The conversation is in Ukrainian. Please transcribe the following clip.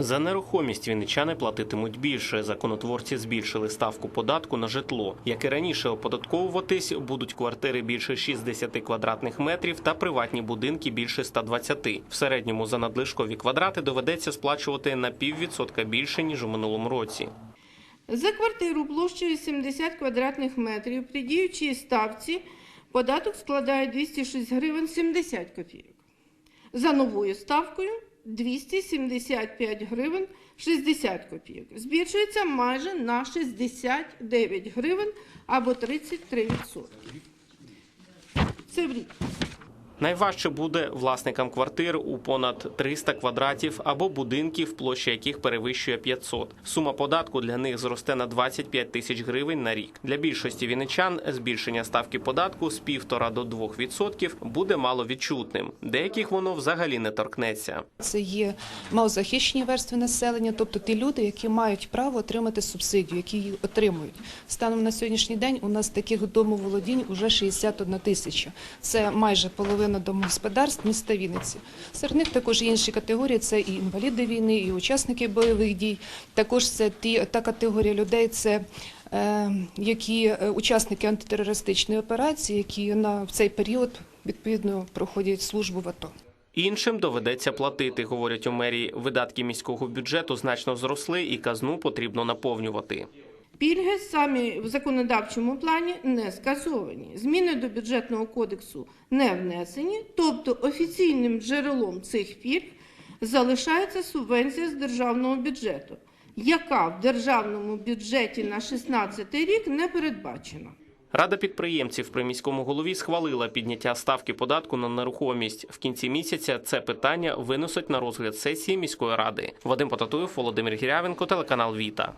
За нерухомість вінничани платитимуть більше. Законотворці збільшили ставку податку на житло. Як і раніше оподатковуватись будуть квартири більше 60 квадратних метрів та приватні будинки більше 120. В середньому за надлишкові квадрати доведеться сплачувати на піввідсотка більше ніж у минулому році. За квартиру площею 70 квадратних метрів при діючій ставці податок складає 206 гривень 70 копійок. За новою ставкою 275 гривень 60 копійок. Збільшується майже на 69 гривень або 33%. Це в рік. Найважче буде власникам квартир у понад 300 квадратів або будинків, площа яких перевищує 500. Сума податку для них зросте на 25 тисяч гривень на рік. Для більшості вінничан збільшення ставки податку з 1,5 до 2% буде маловідчутним. Деяких воно взагалі не торкнеться. Це є малозахищені верстви населення, тобто ті люди, які мають право отримати субсидію, які її отримують. Станом на сьогоднішній день у нас таких домоволодінь уже 61 тисяча. Це майже половина домогосподарств міста Вінниці. Серед них також інші категорії: це і інваліди війни, і учасники бойових дій. Також це ті та категорія людей, це е, які е, учасники антитерористичної операції, які на в цей період відповідно проходять службу в АТО. Іншим доведеться платити, говорять у мерії. Видатки міського бюджету значно зросли, і казну потрібно наповнювати. Пільги самі в законодавчому плані не скасовані. Зміни до бюджетного кодексу не внесені, тобто офіційним джерелом цих пільг залишається субвенція з державного бюджету, яка в державному бюджеті на 2016 рік не передбачена. Рада підприємців при міському голові схвалила підняття ставки податку на нерухомість. В кінці місяця це питання винесуть на розгляд сесії міської ради. Вадим Потатуєв, Володимир Гірявенко, телеканал Віта.